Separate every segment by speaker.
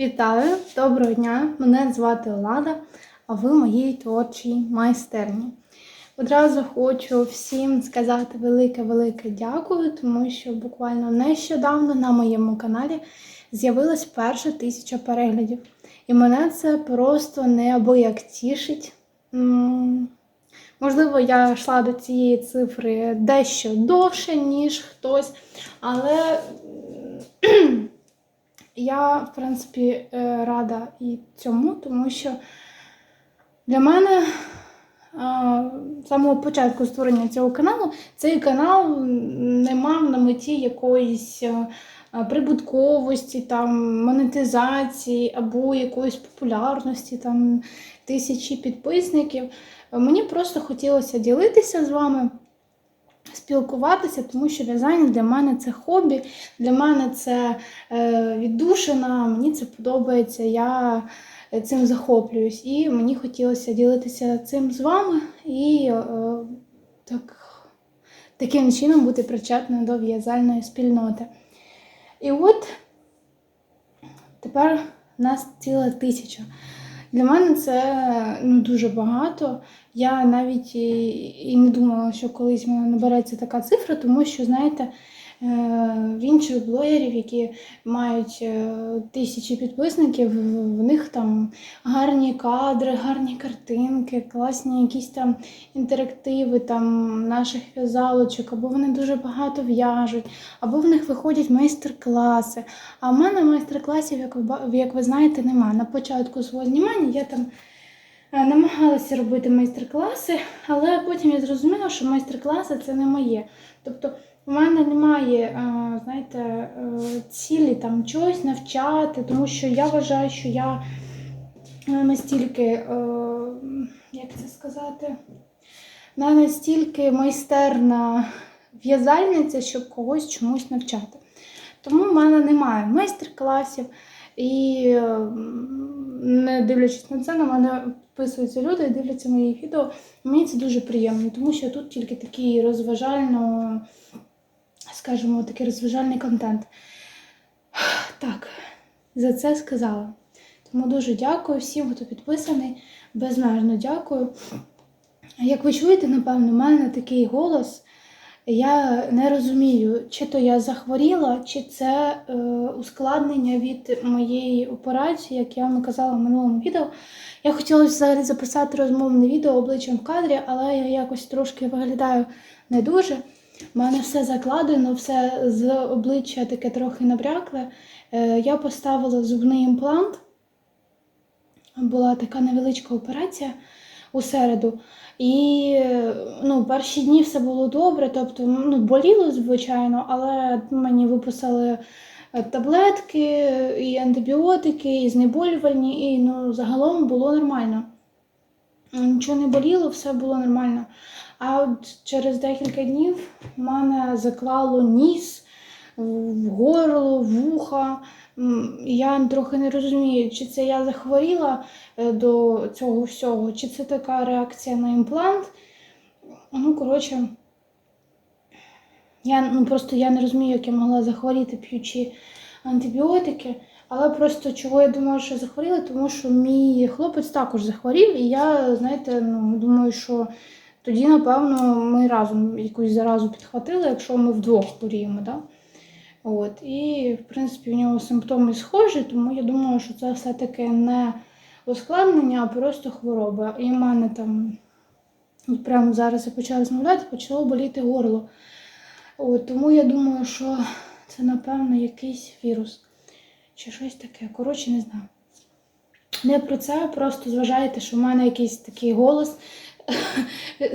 Speaker 1: Вітаю, доброго дня! Мене звати Лада, а ви моїй творчій майстерні. Одразу хочу всім сказати велике-велике дякую, тому що буквально нещодавно на моєму каналі з'явилась перша тисяча переглядів. І мене це просто неабияк тішить. Можливо, я йшла до цієї цифри дещо довше, ніж хтось, але я, в принципі, е, рада і цьому, тому що для мене з самого початку створення цього каналу цей канал не мав на меті якоїсь е, е, прибутковості, там, монетизації або якоїсь популярності, там, тисячі підписників. Мені просто хотілося ділитися з вами. Спілкуватися, тому що в'язання для мене це хобі, для мене це е, віддушина, мені це подобається, я цим захоплююсь. І мені хотілося ділитися цим з вами і е, так, таким чином бути причетною до в'язальної спільноти. І от тепер нас ціла тисяча. Для мене це ну, дуже багато. Я навіть і, і не думала, що колись мене набереться така цифра, тому що, знаєте, в інших блогерів, які мають е, тисячі підписників, в них там гарні кадри, гарні картинки, класні якісь там інтерактиви там наших в'язалочок, або вони дуже багато в'яжуть, або в них виходять майстер-класи. А в мене майстер-класів, як ви, як ви знаєте, немає. На початку свого знімання я там е, намагалася робити майстер-класи, але потім я зрозуміла, що майстер-класи це не моє. Тобто у мене немає, е, знаєте, е, цілі там чогось навчати, тому що я вважаю, що я е, настільки, як це сказати, не настільки майстерна в'язальниця, щоб когось чомусь навчати. Тому в мене немає майстер-класів. І не дивлячись на це, на мене підписуються люди і дивляться мої відео. Мені це дуже приємно, тому що тут тільки такий розважально, скажімо, такий розважальний контент. Так, за це сказала. Тому дуже дякую всім, хто підписаний. Безмежно дякую. Як ви чуєте, напевно, в мене такий голос. Я не розумію, чи то я захворіла, чи це е, ускладнення від моєї операції, як я вам казала в минулому відео. Я хотіла взагалі записати розмовне відео обличчям в кадрі, але я якось трошки виглядаю не дуже. У мене все закладено, все з обличчя таке трохи набрякле. Е, я поставила зубний імплант. Була така невеличка операція у середу. І ну, перші дні все було добре, тобто ну, боліло, звичайно, але мені виписали е, таблетки, і антибіотики, і знеболювальні, і ну, загалом було нормально. Нічого не боліло, все було нормально. А от через декілька днів в мене заклало ніс, в горло, вуха. Я трохи не розумію, чи це я захворіла е, до цього всього, чи це така реакція на імплант. Ну, коротше, я ну, просто я не розумію, як я могла захворіти, п'ючи антибіотики. Але просто чого я думаю, що захворіла, тому що мій хлопець також захворів, і я, знаєте, ну, думаю, що тоді, напевно, ми разом якусь заразу підхватили, якщо ми вдвох хворіємо. Да? От. І, в принципі, в нього симптоми схожі, тому я думаю, що це все-таки не ускладнення, а просто хвороба. І в мене там, прямо зараз я почала розмовляти, почало боліти горло. От, тому я думаю, що це, напевно, якийсь вірус чи щось таке. Коротше, не знаю. Не про це, просто зважайте, що в мене якийсь такий голос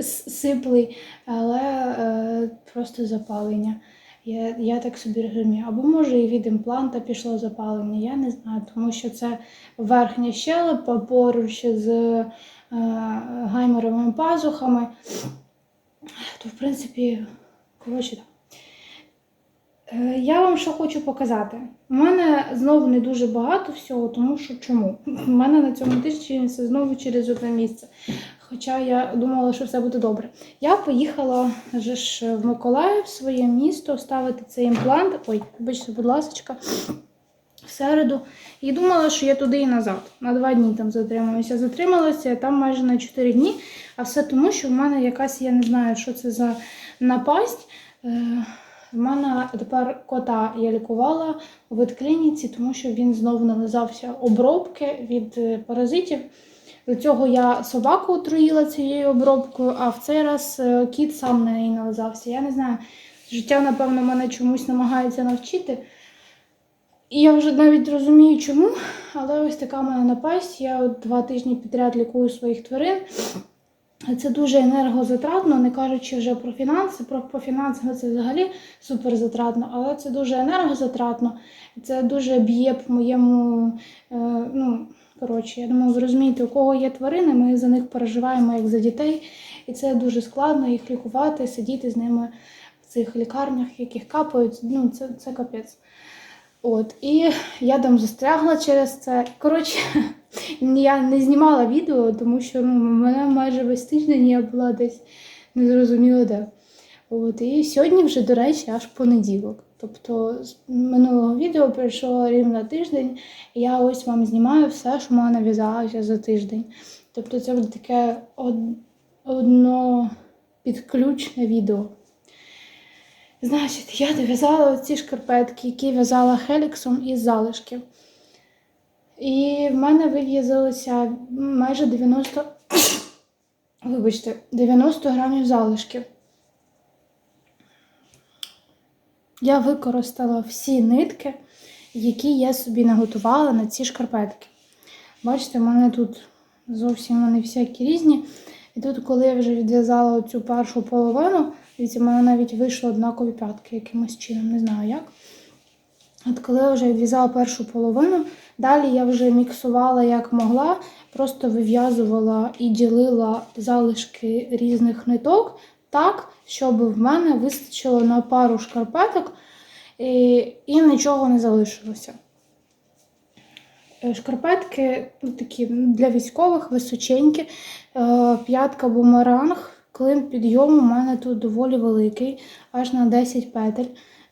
Speaker 1: сиплий, але е, просто запалення. Я, я так собі розумію. Або може і від імпланта пішло запалення, я не знаю, тому що це верхня щелепа поруч з е, гайморовими пазухами. То, в принципі, коротше так. Е, Я вам що хочу показати. У мене знову не дуже багато всього, тому що чому? У мене на цьому тижні це знову через одне місце. Хоча я думала, що все буде добре. Я поїхала вже ж в Миколаїв, в своє місто, ставити цей імплант. Ой, вибачте, будь ласка. в середу. І думала, що я туди і назад. На два дні там затрималася. Затрималася я там майже на 4 дні. А все тому, що в мене якась, я не знаю, що це за напасть. В мене тепер кота я лікувала у ветклініці, тому що він знову нализався обробки від е, паразитів. До цього я собаку отруїла цією обробкою, а в цей раз е, кіт сам на неї нализався. Я не знаю, життя, напевно, мене чомусь намагається навчити. І я вже навіть розумію, чому, але ось така в мене напасть. Я от два тижні підряд лікую своїх тварин. Це дуже енергозатратно, не кажучи вже про фінанси. Про по фінансам це взагалі суперзатратно, але це дуже енергозатратно. Це дуже б'є по моєму. Е, ну, коротше, я думаю, ви розумієте, у кого є тварини, ми за них переживаємо як за дітей. І це дуже складно їх лікувати, сидіти з ними в цих лікарнях, яких капають. Ну, це, це капець. От, і я там застрягла через це. Коротше, я не знімала відео, тому що ну, мене майже весь тиждень я була десь незрозуміло де. От, і сьогодні вже, до речі, аж понеділок. Тобто з минулого відео пройшло рівно тиждень, і я ось вам знімаю все, що в мене нав'язалося за тиждень. Тобто це буде таке од- одно підключне відео. Значить, я дов'язала ці шкарпетки, які в'язала хеліксом із залишків. І в мене вив'язалося майже 90, вибачте, 90 грамів залишків. Я використала всі нитки, які я собі наготувала на ці шкарпетки. Бачите, в мене тут зовсім вони всякі різні. І тут, коли я вже відв'язала цю першу половину, дивіться, мене навіть вийшли однакові п'ятки якимось чином, не знаю як. От коли я вже відв'язала першу половину, далі я вже міксувала як могла, просто вив'язувала і ділила залишки різних ниток так, щоб в мене вистачило на пару шкарпеток і, і нічого не залишилося. Е, Шкарпетки ну, такі для військових височенькі, е, п'ятка бумеранг. Клин підйому у мене тут доволі великий, аж на 10 петель.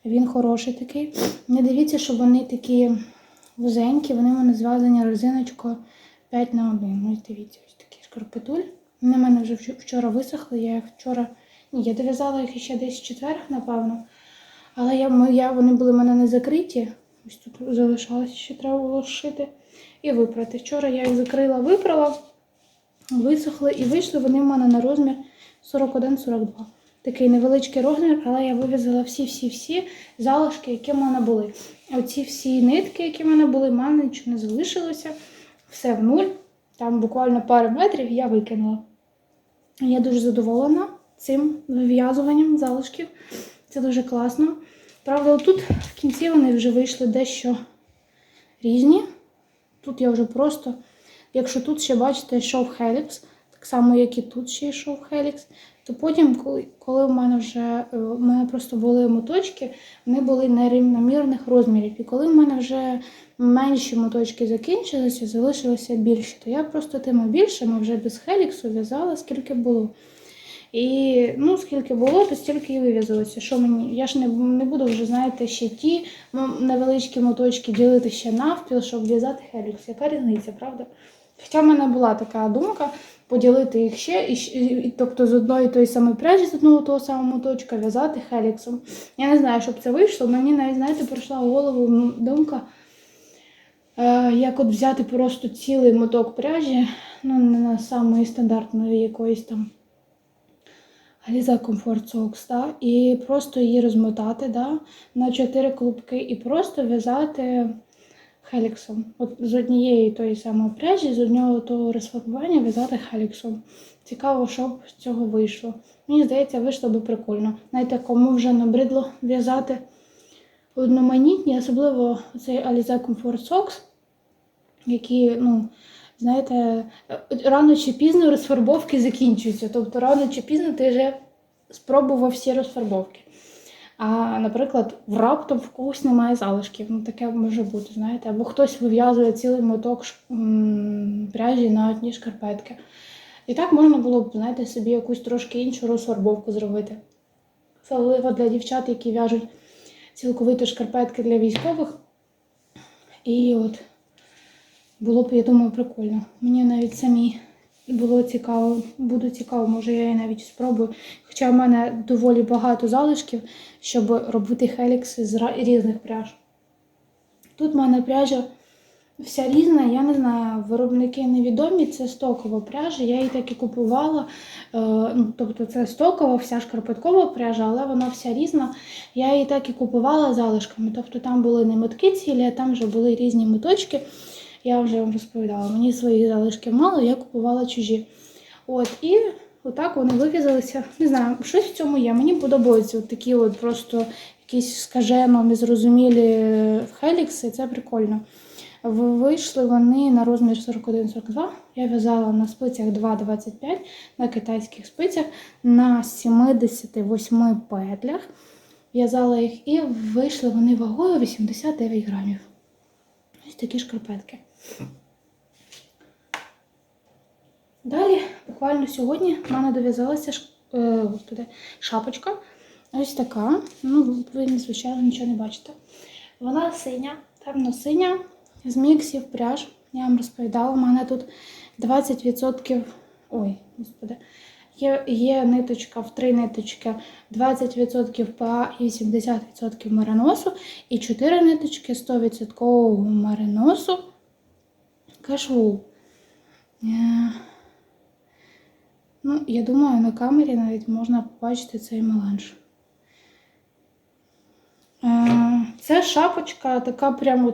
Speaker 1: Він хороший такий. Не дивіться, що вони такі вузенькі, вони в мене зв'язані резиночкою 5 на 1. Ось дивіться, ось такий шкарпетуль. Вони в мене вже вчора висохли, я їх вчора. Ні, я дов'язала їх ще десь в четвер, напевно. Але я, я, вони були в мене не закриті. Ось тут залишалося, ще треба було шити і випрати. Вчора я їх закрила, випрала, висохли і вийшли вони в мене на розмір 41-42. Такий невеличкий розмір, але я вив'язала всі-всі-всі залишки, які в мене були. Оці всі нитки, які в мене були, в мене нічого не залишилося. Все в нуль. Там буквально пару метрів я викинула. Я дуже задоволена цим вив'язуванням залишків. Це дуже класно. Правда, тут в кінці вони вже вийшли дещо різні. Тут я вже просто, якщо тут ще бачите, йшов Helix, так само, як і тут ще йшов Helix, то потім, коли, коли в мене вже е, в мене просто були моточки, вони були нерівномірних розмірів. І коли в мене вже менші моточки закінчилися, залишилося більше, то я просто тими більшими вже без Хеліксу в'язала, скільки було. І ну, скільки було, то стільки і вив'язалося. Що мені? Я ж не, не буду вже, знаєте, ще ті м- невеличкі моточки ділити ще навпіл, щоб в'язати хелікс. Яка різниця, правда? Хоча в мене була така думка поділити їх ще, і, і, тобто з одної тої самої пряжі, з одного того самого моточка в'язати хеліксом. Я не знаю, щоб це вийшло. Мені навіть, знаєте, прийшла в голову думка, е, як от взяти просто цілий моток пряжі, ну не на самої стандартної якоїсь там. Comfort Socks, да? і просто її розмотати да? на чотири клубки і просто в'язати хеліксом. От з однієї тої самої пряжі, з одного того розфарбування в'язати хеліксом. Цікаво, що б з цього вийшло. Мені здається, вийшло би прикольно. Знаєте, кому вже набридло в'язати одноманітні, особливо цей Aliza Comfort Socks, які, ну, знаєте, рано чи пізно розфарбовки закінчуються. Тобто рано чи пізно ти вже спробував всі розфарбовки. А, наприклад, раптом в когось немає залишків. Ну, таке може бути, знаєте, або хтось вив'язує цілий моток пряжі на одні шкарпетки. І так можна було б, знаєте, собі якусь трошки іншу розфарбовку зробити. Особливо для дівчат, які в'яжуть цілковито шкарпетки для військових. І от було б, я думаю, прикольно. Мені навіть самі було цікаво, буде цікаво, може я і навіть спробую. Хоча в мене доволі багато залишків, щоб робити хелікси з різних пряж. Тут в мене пряжа вся різна, я не знаю, виробники невідомі, це стокова пряжа, я її так і купувала. Е, ну, тобто це стокова, вся шкарпеткова пряжа, але вона вся різна. Я її так і купувала залишками. Тобто там були не метки цілі, а там вже були різні меточки. Я вже вам розповідала, мені своїх залишків мало, я купувала чужі. От, і отак вони вивізалися. Не знаю, щось в цьому є. Мені подобаються от такі от просто якісь скажено, незрозумілі хелікси, це прикольно. Вийшли вони на розмір 41-42. Я в'язала на спицях 2,25 на китайських спицях на 78 петлях. В'язала їх і вийшли вони вагою 89 грамів. Ось такі шкарпетки. Далі, буквально сьогодні, в мене дов'язалася е, шапочка. Ось така. Ну, ви, звичайно, нічого не бачите. Вона синя, темно-синя, з міксів пряж. Я вам розповідала, у мене тут 20%. Ой, господи. Є, є ниточка в три ниточки 20% ПА і 80% мериносу, і 4 ниточки 100% мериносу кашвул. Е, Ну, я думаю, на камері навіть можна побачити цей меланж. Це шапочка така прямо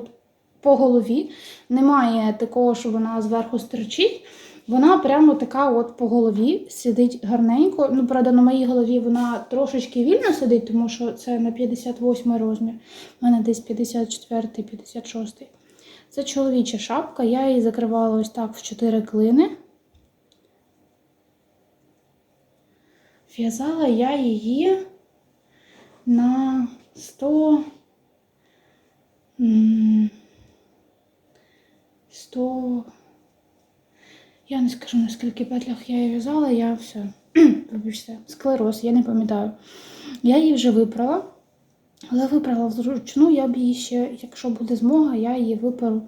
Speaker 1: по голові. Немає такого, що вона зверху стерчить. Вона прямо така от по голові сидить гарненько. Ну, правда, на моїй голові вона трошечки вільно сидить, тому що це на 58 розмір. У мене десь 54, 56. Це чоловіча шапка. Я її закривала ось так в 4 клини. В'язала я її на 100. 100. Я не скажу, на скільки петлях я її в'язала, я все. Вибачте, склероз, я не пам'ятаю. Я її вже випрала, але випрала вручну, я б її ще, якщо буде змога, я її виперу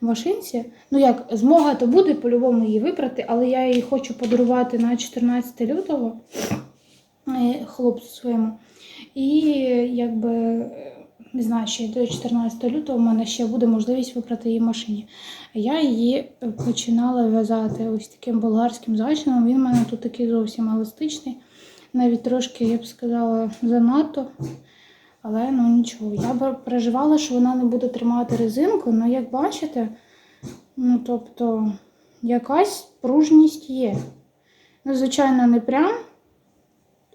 Speaker 1: в машинці. Ну як, змога то буде по-любому її випрати, але я її хочу подарувати на 14 лютого е, хлопцю своєму. І якби не знаю, ще до 14 лютого в мене ще буде можливість випрати її машині. Я її починала в'язати ось таким болгарським зайчином. Він в мене тут такий зовсім еластичний, навіть трошки, я б сказала, занадто. Але ну нічого. Я переживала, що вона не буде тримати резинку, але як бачите, ну тобто якась пружність є. Ну, звичайно, не прям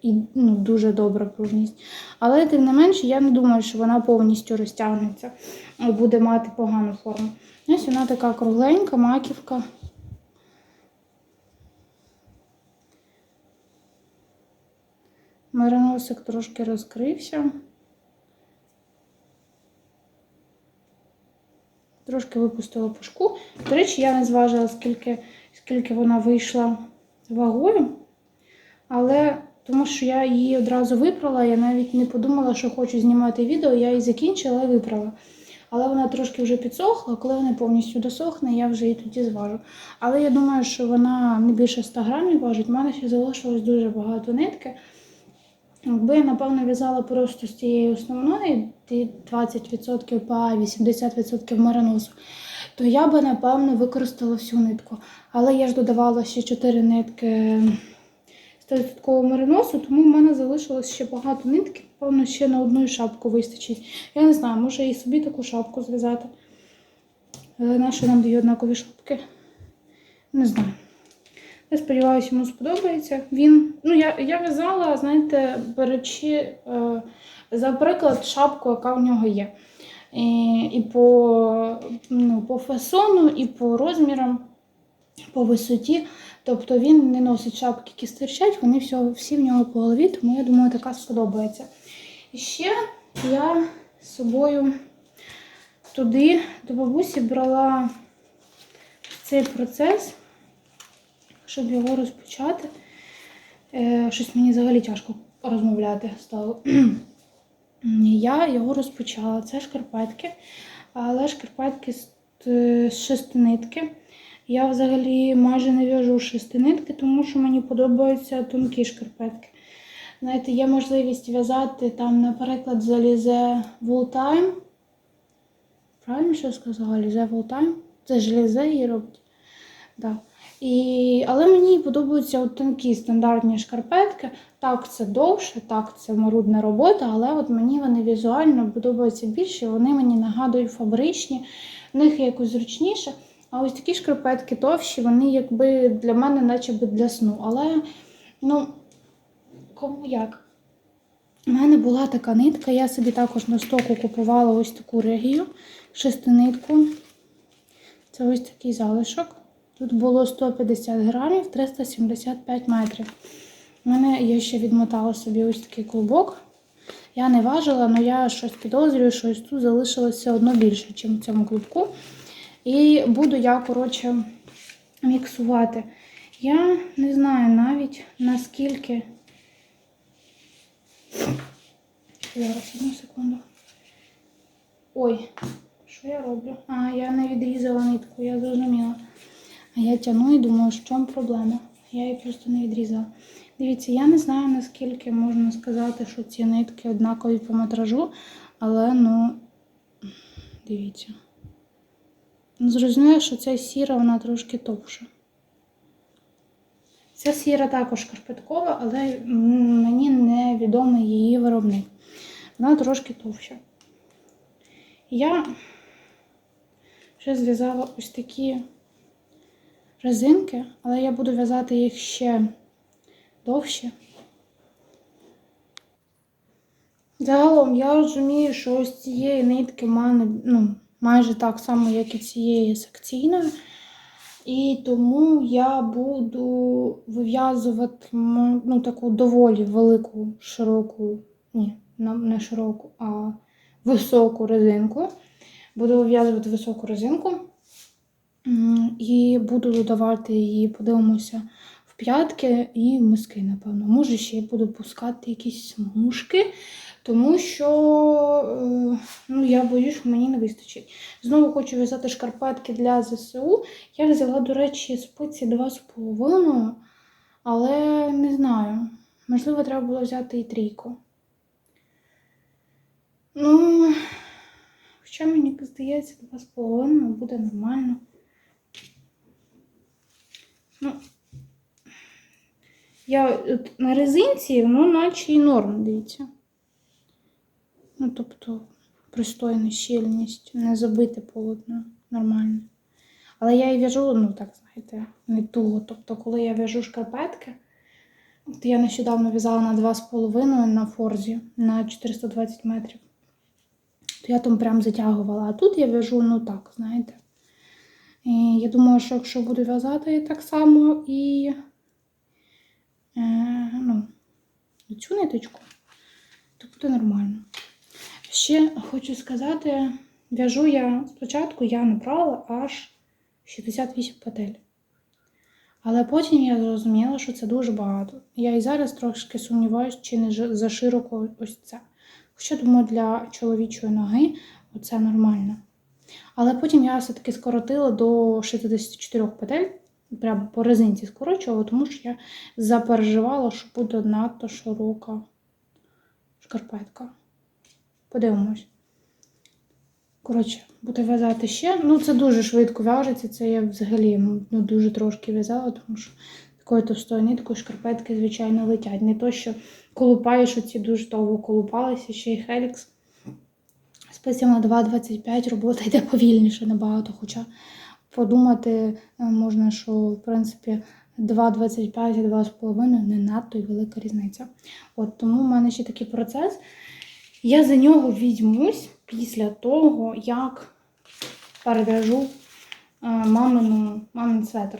Speaker 1: і ну, дуже добра пружність. Але тим не менше, я не думаю, що вона повністю розтягнеться буде мати погану форму. Ось вона така кругленька, маківка. Мериносик трошки розкрився. Трошки випустила пушку. До речі, я не зважила, скільки, скільки вона вийшла вагою. Але тому що я її одразу випрала, я навіть не подумала, що хочу знімати відео, я її закінчила і виправила. Але вона трошки вже підсохла, коли вона повністю досохне, я вже її тоді зважу. Але я думаю, що вона не більше 100 грамів важить. У мене ще залишилось дуже багато нитки. Якби я, напевно, в'язала просто з цієї основної, 20% па, 80% мериносу, то я би, напевно, використала всю нитку. Але я ж додавала ще 4 нитки 100% мериносу, тому в мене залишилось ще багато нитки. Напевно, ще на одну шапку вистачить. Я не знаю, може і собі таку шапку зв'язати. Наші нам дають однакові шапки. Не знаю. Я сподіваюся, йому сподобається. Він, ну я, я в'язала, знаєте, беручи, е, за приклад, шапку, яка в нього є. І, і по, ну, по фасону, і по розмірам, по висоті. Тобто він не носить шапки, які стирчать, вони всі, всі в нього по голові, тому я думаю, така сподобається. І ще я з собою туди до бабусі брала цей процес щоб його розпочати. Е, Щось мені взагалі тяжко розмовляти стало. Я його розпочала. Це шкарпетки. але шкарпетки з, е, шестинитки. Я взагалі майже не в'яжу з шестинитки, тому що мені подобаються тонкі шкарпетки. Знаєте, є можливість в'язати там, наприклад, залізе Волтайм. Правильно що я сказала? Лізе Волтайм? Це ж лізе її робить. Да. І, але мені подобаються от тонкі стандартні шкарпетки. Так, це довше, так, це марудна робота, але от мені вони візуально подобаються більше, вони мені нагадують фабричні, в них якось зручніше. А ось такі шкарпетки товщі, вони якби для мене, наче би для сну. Але, ну, кому як? У мене була така нитка, я собі також на стоку купувала ось таку регію, шестинитку. Це ось такий залишок. Тут було 150 грамів, 375 метрів. У мене я ще відмотала собі ось такий клубок. Я не важила, але я щось підозрюю, що ось тут залишилося одно більше, ніж в цьому клубку. І буду я, коротше, міксувати. Я не знаю навіть наскільки. Зараз, одну секунду. Ой, що я роблю? А, я не відрізала нитку, я зрозуміла. А я тягну і думаю, що в чому проблема. Я її просто не відрізала. Дивіться, я не знаю, наскільки можна сказати, що ці нитки однакові по метражу, але ну, дивіться. Ну, Зрозуміло, що ця сіра, вона трошки товша. Ця сіра також карпеткова, але мені невідомий її виробник. Вона трошки товща. Я вже зв'язала ось такі резинки, але я буду в'язати їх ще довше. Загалом я розумію, що ось цієї нитки в мене ну, майже так само, як і цієї секційної. І тому я буду вив'язувати ну, таку доволі велику, широку, ні, не широку, а високу резинку. Буду вив'язувати високу резинку. І буду додавати її, подивимося, в п'ятки і миски, напевно. Може, ще й буду пускати якісь смужки, тому що е, ну, я боюсь, що мені не вистачить. Знову хочу в'язати шкарпетки для ЗСУ. Я взяла, до речі, спиці 2,5, але не знаю. Можливо, треба було взяти і трійку. Ну, хоча мені здається, 2,5 буде нормально. Ну, я от на резинці, ну, наче і норм, дивіться. Ну, тобто, пристойна щільність, не забите полотно, нормально. Але я і в'яжу, ну так, знаєте, не туго. Тобто, коли я в'яжу шкарпетки, от я нещодавно в'язала на 2,5 на форзі на 420 метрів, то я там прям затягувала. А тут я в'яжу, ну так, знаєте. І я думаю, що якщо буду в'язати так само і е, ну, цю ниточку, то буде нормально. Ще хочу сказати, в'яжу я спочатку я набрала аж 68 петель. Але потім я зрозуміла, що це дуже багато. Я і зараз трошки сумніваюся, чи не за широко ось це. Хоча, думаю, для чоловічої ноги оце нормально. Але потім я все-таки скоротила до 64 петель, прямо по резинці скорочувала, тому що я запереживала, що буде надто широка шкарпетка. Подивимось. Коротше, буду в'язати ще. Ну, це дуже швидко в'яжеться. Це я взагалі ну, дуже трошки в'язала, тому що такою товстою ниткою шкарпетки, звичайно, летять. Не то, що колупаєш, оці дуже довго колупалися, ще й Хелікс. Спецями 2,25 робота йде повільніше набагато. Хоча подумати е, можна, що в принципі 2,25 і 2,5 не надто й велика різниця. От тому в мене ще такий процес. Я за нього візьмусь після того, як перев'яжу е, мамину, мамин светр.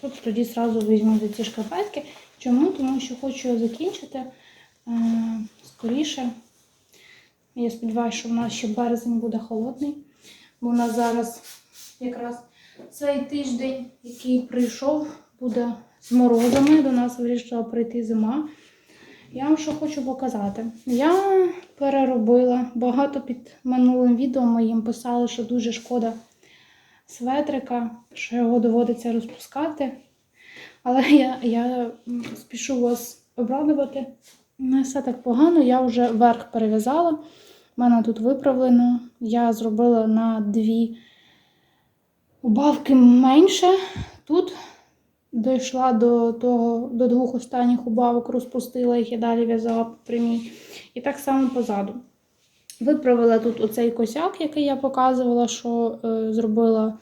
Speaker 1: Тут тоді зразу візьму за ці шкарпетки. Чому? Тому що хочу закінчити е, скоріше. Я сподіваюся, що в нас ще березень буде холодний, бо у нас зараз якраз цей тиждень, який прийшов, буде з морозами. До нас вирішила прийти зима. я вам що хочу показати. Я переробила багато під минулим відео моїм писали, що дуже шкода светрика, що його доводиться розпускати. Але я, я спішу вас обрадувати. Не все так погано. Я вже верх перев'язала. У мене тут виправлено. Я зробила на дві убавки менше. Тут дійшла до того, до двох останніх убавок, розпустила їх і далі в'язала по прямій. І так само позаду. Виправила тут оцей косяк, який я показувала, що е, зробила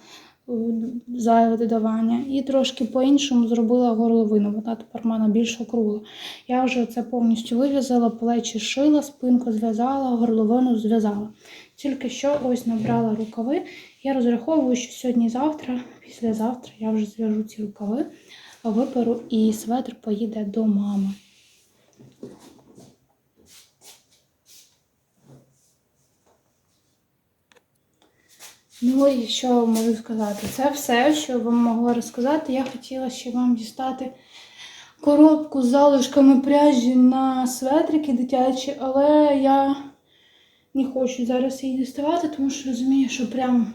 Speaker 1: зайве додавання. І трошки по-іншому зробила горловину. Вона тепер в мене більш округла. Я вже це повністю вив'язала, плечі шила, спинку зв'язала, горловину зв'язала. Тільки що ось набрала рукави. Я розраховую, що сьогодні-завтра, післязавтра я вже зв'яжу ці рукави, виперу і светр поїде до мами. Ну і що можу сказати? Це все, що вам могла розказати. Я хотіла ще вам дістати коробку з залишками пряжі на светрики дитячі, але я не хочу зараз її діставати, тому що розумію, що прямо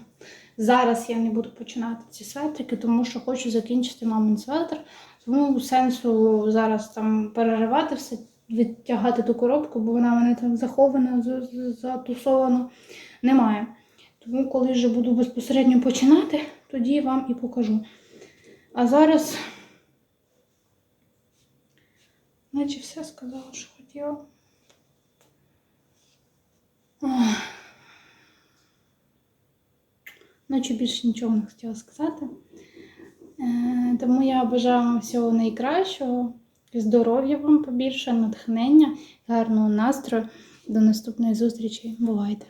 Speaker 1: зараз я не буду починати ці светрики, тому що хочу закінчити мамин светр. Тому сенсу зараз там переривати все, відтягати ту коробку, бо вона мене там захована, затусована, немає. Тому, коли вже буду безпосередньо починати, тоді вам і покажу. А зараз, наче все сказала, що хотіла. Ох. Наче більше нічого не хотіла сказати. Е, Тому я бажаю вам всього найкращого, здоров'я вам побільше, натхнення, гарного настрою. До наступної зустрічі. Бувайте!